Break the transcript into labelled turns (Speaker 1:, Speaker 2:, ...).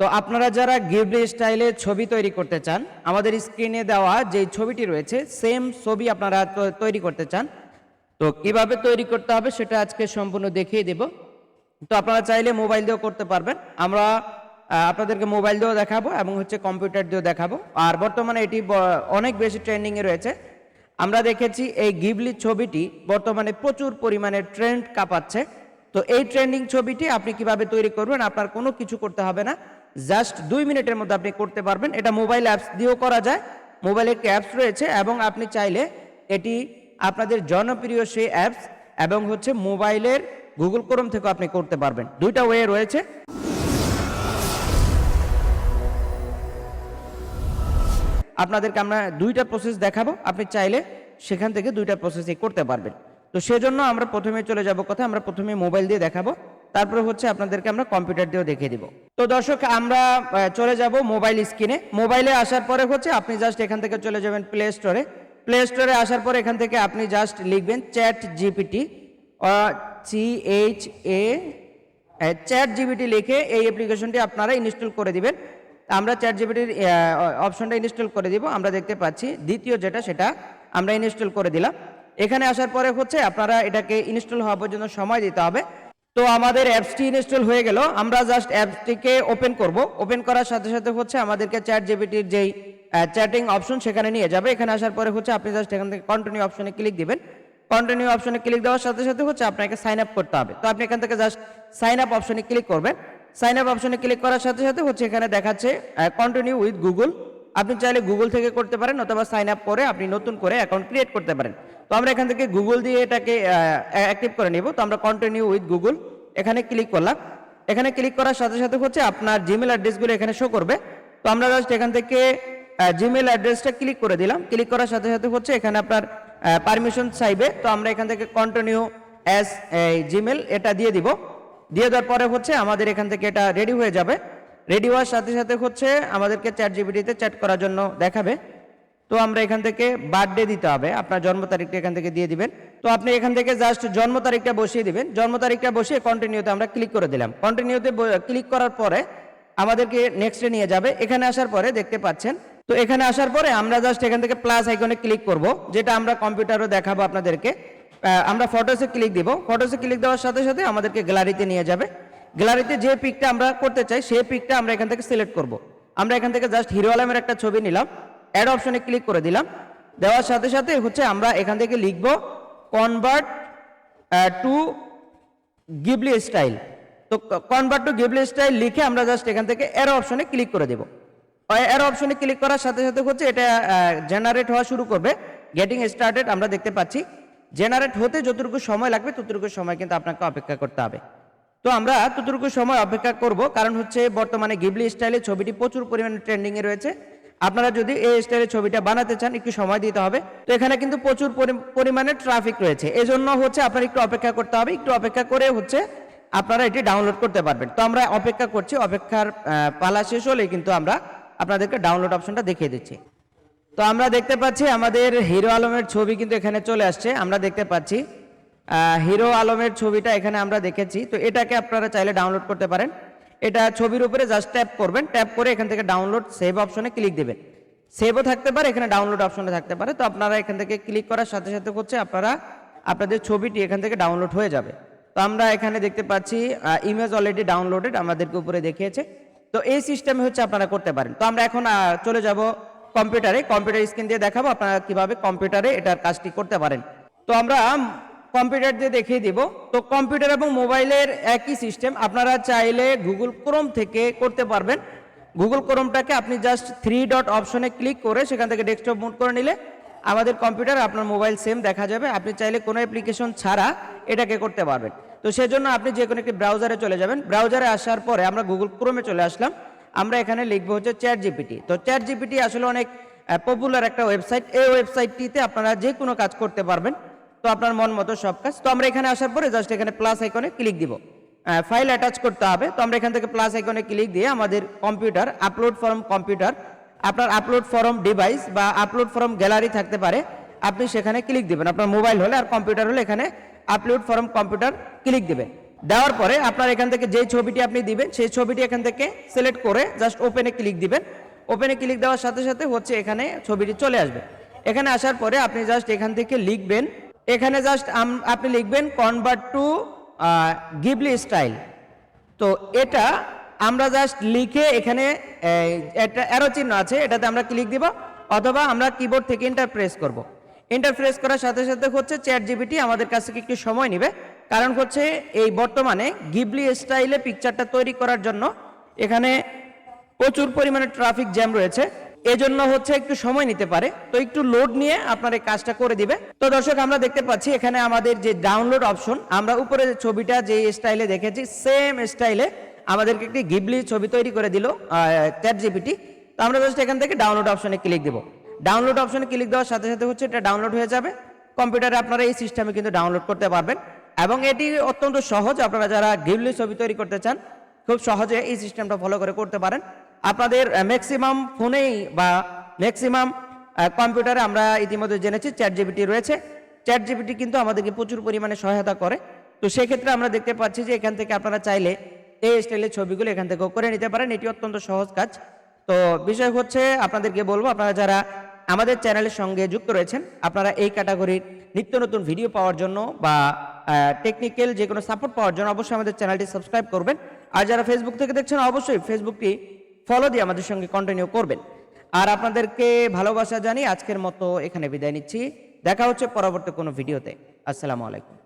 Speaker 1: তো আপনারা যারা গিবলি স্টাইলে ছবি তৈরি করতে চান, আমাদের স্ক্রিনে দেওয়া যে ছবিটি রয়েছে সেম ছবি আপনারা তৈরি করতে চান। তো কীভাবে তৈরি করতে হবে সেটা আজকে সম্পূর্ণ দেখিয়ে দেব। তো আপনারা চাইলে মোবাইল দিয়েও করতে পারবেন। আমরা আপনাদেরকে মোবাইল দিয়েও দেখাবো এবং হচ্ছে কম্পিউটার দিয়েও দেখাবো। আর বর্তমানে এটি অনেক বেশি ট্রেন্ডিংয়ে রয়েছে। আমরা দেখেছি এই গিবলি ছবিটি বর্তমানে প্রচুর পরিমাণে ট্রেন্ড কাঁপাচ্ছে। তো এই ট্রেন্ডিং ছবিটি আপনি কীভাবে তৈরি করবেন, আপনার কোনো কিছু করতে হবে না। জাস্ট দুই মিনিটের মধ্যে আপনি করতে পারবেন। এটা মোবাইল অ্যাপস দিয়েও করা যায়। মোবাইলে একটি অ্যাপস রয়েছে এবং আপনি চাইলে এটি আপনাদের জনপ্রিয় সেই অ্যাপস এবং হচ্ছে মোবাইলের গুগল ক্রোম থেকেও আপনি করতে পারবেন। দুইটা ওয়ে রয়েছে। আপনাদেরকে আমরা দুইটা প্রসেস দেখাবো। আপনি চাইলে সেখান থেকে দুইটা প্রসেসই করতে পারবেন। তো সেজন্য আমরা প্রথমে চলে যাব কথা আমরা প্রথমে মোবাইল দিয়ে দেখাবো। তারপরে হচ্ছে আপনাদেরকে আমরা কম্পিউটার দিয়েও দেখিয়ে দিব। তো দর্শক, আমরা চলে যাব মোবাইল স্ক্রিনে মোবাইলে আসার পরে হচ্ছে আপনি জাস্ট এখান থেকে চলে যাবেন প্লে স্টোরে প্লে স্টোরে আসার পরে এখান থেকে আপনি জাস্ট লিখবেন chat GPT C H A chat GPT লিখে এই অ্যাপ্লিকেশনটি আপনারা ইনস্টল করে দিবেন। আমরা চ্যাট জিবিটির অপশনটা ইনস্টল করে দিব। আমরা দেখতে পাচ্ছি দ্বিতীয় যেটা, সেটা আমরা ইনস্টল করে দিলাম। এখানে আসার পরে হচ্ছে আপনারা এটাকে ইনস্টল হওয়া পর্যন্ত সময় দিতে হবে। তো আমাদের অ্যাপসটি ইনস্টল হয়ে গেল। আমরা জাস্ট অ্যাপসটিকে ওপেন করব। ওপেন করার সাথে সাথে হচ্ছে আমাদেরকে চ্যাট জিবিটির যেই চ্যাটিং অপশন সেখানে নিয়ে যাবে। এখানে আসার পরে হচ্ছে আপনি জাস্ট এখান থেকে কন্টিনিউ অপশনে ক্লিক দিবেন। কন্টিনিউ অপশনে ক্লিক দেওয়ার সাথে সাথে হচ্ছে আপনাকে সাইন আপ করতে হবে। তো আপনি এখান থেকে জাস্ট সাইন আপ অপশনে ক্লিক করবেন। সাইন আপ অপশনে ক্লিক করার সাথে সাথে হচ্ছে এখানে দেখাচ্ছে কন্টিনিউ উইথ গুগল আপনি চাইলে গুগল থেকে করতে পারেন অথবা সাইন আপ করে আপনি নতুন করে অ্যাকাউন্ট ক্রিয়েট করতে পারেন। তো আমরা এখান থেকে গুগল দিয়ে এটাকে অ্যাক্টিভ করে নিব। তো আমরা কন্টিনিউ উইথ গুগল এখানে ক্লিক করলাম। এখানে ক্লিক করার সাথে সাথে হচ্ছে আপনার জিমেল অ্যাড্রেসগুলো এখানে শো করবে। তো আমরা জাস্ট এখান থেকে জিমেল অ্যাড্রেসটা ক্লিক করে দিলাম। ক্লিক করার সাথে সাথে হচ্ছে এখানে আপনার পারমিশন চাইবে। তো আমরা এখান থেকে কন্টিনিউ অ্যাজ জিমেল এটা দিয়ে দিব। দিয়ে দেওয়ার পরে হচ্ছে আমাদের এখান থেকে এটা রেডি হয়ে যাবে। রেডি হওয়ার সাথে সাথে হচ্ছে আমাদেরকে চ্যাট জিবিটিতে চ্যাট করার জন্য দেখাবে। তো আমরা এখান থেকে বার্থডে দিতে হবে। আপনার জন্ম তারিখটা এখান থেকে দিয়ে দিবেন। তো আপনি এখান থেকে জাস্ট জন্ম তারিখটা বসিয়ে দিবেন। জন্ম তারিখটা বসিয়ে কন্টিনিউতে আমরা ক্লিক করে দিলাম। কন্টিনিউতে ক্লিক করার পরে আমাদেরকে নেক্সটে নিয়ে যাবে। এখানে আসার পরে দেখতে পাচ্ছেন। তো এখানে আসার পরে আমরা জাস্ট এখান থেকে প্লাস আইকনে ক্লিক করব, যেটা আমরা কম্পিউটারও দেখাবো আপনাদেরকে। আমরা ফটোসে ক্লিক দিব। ফটোসে ক্লিক দেওয়ার সাথে সাথে আমাদেরকে গ্যালারিতে নিয়ে যাবে। গ্যালারিতে যে পিকটা আমরা করতে চাই সেই পিকটা আমরা এখান থেকে সিলেক্ট করব। আমরা এখান থেকে জাস্ট হিরো আলমের একটা ছবি নিলাম। অ্যাড অপশনে ক্লিক করে দিলাম। দেওয়ার সাথে সাথে হচ্ছে আমরা এখান থেকে লিখব কনভার্ট টু গিবলি স্টাইল তো কনভার্ট টু গিবলি স্টাইল লিখে আমরা জাস্ট এখান থেকে এরো অপশনে ক্লিক করে দেব। এরো অপশনে ক্লিক করার সাথে সাথে হচ্ছে এটা জেনারেট হওয়া শুরু করবে। গেটিং স্টার্টেড আমরা দেখতে পাচ্ছি। জেনারেট হতে যতটুকু সময় লাগবে ততটুকু সময় কিন্তু আপনাকে অপেক্ষা করতে হবে। তো আমরা ততটুকু সময় অপেক্ষা করব। কারণ হচ্ছে বর্তমানে গিবলি স্টাইলে ছবিটি প্রচুর পরিমাণে ট্রেন্ডিংয়ে রয়েছে। আপনারা যদি এই স্টাইলের ছবিটা বানাতে চান, একটু সময় দিতে হবে। তো এখানে কিন্তু প্রচুর পরি- পরিমাণে ট্রাফিক রয়েছে। এজন্য হচ্ছে আপনার একটু অপেক্ষা করতে হবে। একটু অপেক্ষা করে হচ্ছে আপনারা এটি ডাউনলোড করতে পারবেন। তো আমরা অপেক্ষা করছি। অপেক্ষার পালা শেষ হলেই কিন্তু আমরা আপনাদেরকে ডাউনলোড অপশনটা দেখিয়ে দিচ্ছি। তো আমরা দেখতে পাচ্ছি আমাদের হিরো আলমের ছবি কিন্তু এখানে চলে আসছে। আমরা দেখতে পাচ্ছি হিরো আলমের ছবিটা এখানে আমরা দেখেছি। তো এটাকে আপনারা চাইলে ডাউনলোড করতে পারেন। এটা ছবির উপরে জাস্ট ট্যাপ করবেন ট্যাপ করে এখান থেকে ডাউনলোড সেভ অপশনে ক্লিক দেবেন। সেভও থাকতে পারে, এখানে ডাউনলোড অপশনে থাকতে পারে। তো আপনারা এখান থেকে ক্লিক করার সাথে সাথে হচ্ছে আপনারা আপনাদের ছবিটি এখান থেকে ডাউনলোড হয়ে যাবে। তো আমরা এখানে দেখতে পাচ্ছি ইমেজ অলরেডি ডাউনলোডেড আমাদেরকে উপরে দেখিয়েছে। তো এই সিস্টেমে হচ্ছে আপনারা করতে পারেন। তো আমরা এখন চলে যাব কম্পিউটারে কম্পিউটার স্ক্রিন দিয়ে দেখাবো আপনারা কীভাবে কম্পিউটারে এটার কাজটি করতে পারেন। তো আমরা কম্পিউটার দিয়ে দেখিয়ে দিব। তো কম্পিউটার এবং মোবাইলের একই সিস্টেম আপনারা চাইলে গুগল ক্রোম থেকে করতে পারবেন। গুগল ক্রোমটাকে আপনি জাস্ট থ্রি ডট অপশনে ক্লিক করে সেখান থেকে ডেস্কটপ মুড করে নিলে আমাদের কম্পিউটার আপনার মোবাইল সেম দেখা যাবে। আপনি চাইলে কোনো অ্যাপ্লিকেশন ছাড়া এটাকে করতে পারবেন। তো সেজন্য আপনি যে কোনো একটি ব্রাউজারে চলে যাবেন। ব্রাউজারে আসার পরে আমরা গুগল ক্রোমে চলে আসলাম। আমরা এখানে লিখব হচ্ছে চ্যাট জিপিটি তো চ্যাট জিপিটি আসলে অনেক পপুলার একটা ওয়েবসাইট এই ওয়েবসাইটটিতে আপনারা যে কোনো কাজ করতে পারবেন। তো আপনার মন মতো সব কাজ। তো আমরা এখানে আসার পরে জাস্ট এখানে প্লাস আইকনে ক্লিক দিব। ফাইল অ্যাটাচ করতে হবে। তো আমরা এখান থেকে প্লাস আইকনে ক্লিক দিয়ে আমাদের কম্পিউটার আপলোড ফর্ম কম্পিউটার আপনার আপলোড ফর্ম ডিভাইস বা আপলোড ফর্ম গ্যালারি থাকতে পারে। আপনি সেখানে ক্লিক দিবেন। আপনার মোবাইল হলে আর কম্পিউটার হলে এখানে আপলোড ফর্ম কম্পিউটার ক্লিক দিবেন। দেওয়ার পরে আপনার এখান থেকে যেই ছবিটি আপনি দিবেন, সেই ছবিটি এখান থেকে সিলেক্ট করে জাস্ট ওপেনে ক্লিক দিবেন। ওপেনে ক্লিক দেওয়ার সাথে সাথে হচ্ছে এখানে ছবিটি চলে আসবে। এখানে আসার পরে আপনি জাস্ট এখান থেকে লিখবেন এখানে জাস্ট আপনি লিখবেন কনভার্ট টু গিবলি স্টাইল তো এটা আমরা জাস্ট লিখে এখানে একটা অ্যারো চিহ্ন আছে, এটাতে আমরা ক্লিক দিব, অথবা আমরা কিবোর্ড থেকে এন্টার প্রেস করব। এন্টার প্রেস করার সাথে সাথে হচ্ছে চ্যাট জিবিটি আমাদের কাছ থেকে একটু সময় নেবে, কারণ হচ্ছে এই বর্তমানে গিবলি স্টাইলে পিকচারটা তৈরি করার জন্য এখানে প্রচুর পরিমাণে ট্রাফিক জ্যাম রয়েছে। এজন্য হচ্ছে একটু সময় নিতে পারে। তো একটু লোড নিয়ে আপনার এই কাজটা করে দিবে। তো দর্শক, আমরা দেখতে পাচ্ছি এখানে আমাদের যে ডাউনলোড অপশন আমরা উপরে ছবিটা, যে স্টাইলে দেখেছি সেম স্টাইলে আমাদেরকে একটি গিবলি ছবি তৈরি করে দিল চ্যাট জিপিটি তো আমরা জাস্ট এখান থেকে ডাউনলোড অপশনে ক্লিক দেবো। ডাউনলোড অপশনে ক্লিক দেওয়ার সাথে সাথে হচ্ছে এটা ডাউনলোড হয়ে যাবে। কম্পিউটারে আপনারা এই সিস্টেমে কিন্তু ডাউনলোড করতে পারবেন। এবং এটি অত্যন্ত সহজ, আপনারা যারা গিবলি ছবি তৈরি করতে চান, খুব সহজে এই সিস্টেমটা ফলো করে করতে পারেন। আপনাদের ম্যাক্সিমাম ফোনেই বা ম্যাক্সিমাম কম্পিউটারে আমরা ইতিমধ্যে জেনেছি চ্যাট জিবিটি রয়েছে। চ্যাট জিবিটি কিন্তু আমাদেরকে প্রচুর পরিমাণে সহায়তা করে। তো সেক্ষেত্রে আমরা দেখতে পাচ্ছি যে এখান থেকে আপনারা চাইলে এই স্টাইলের ছবিগুলো এখান থেকেও করে নিতে পারেন। এটি অত্যন্ত সহজ কাজ। তো বিষয় হচ্ছে আপনাদেরকে বলব, আপনারা যারা আমাদের চ্যানেলের সঙ্গে যুক্ত রয়েছেন, আপনারা এই ক্যাটাগরির নিত্য নতুন ভিডিও পাওয়ার জন্য বা টেকনিক্যাল যে কোনো সাপোর্ট পাওয়ার জন্য অবশ্যই আমাদের চ্যানেলটি সাবস্ক্রাইব করবেন। আর যারা ফেসবুক থেকে দেখছেন, অবশ্যই ফেসবুকটি ফলো দিয়ে আমাদের সঙ্গে কন্টিনিউ করবেন। আর আপনাদেরকে ভালোবাসা জানি আজকের মতো এখানে বিদায় নিচ্ছি। দেখা হচ্ছে পরবর্তী কোনো ভিডিওতে। আসসালামু আলাইকুম।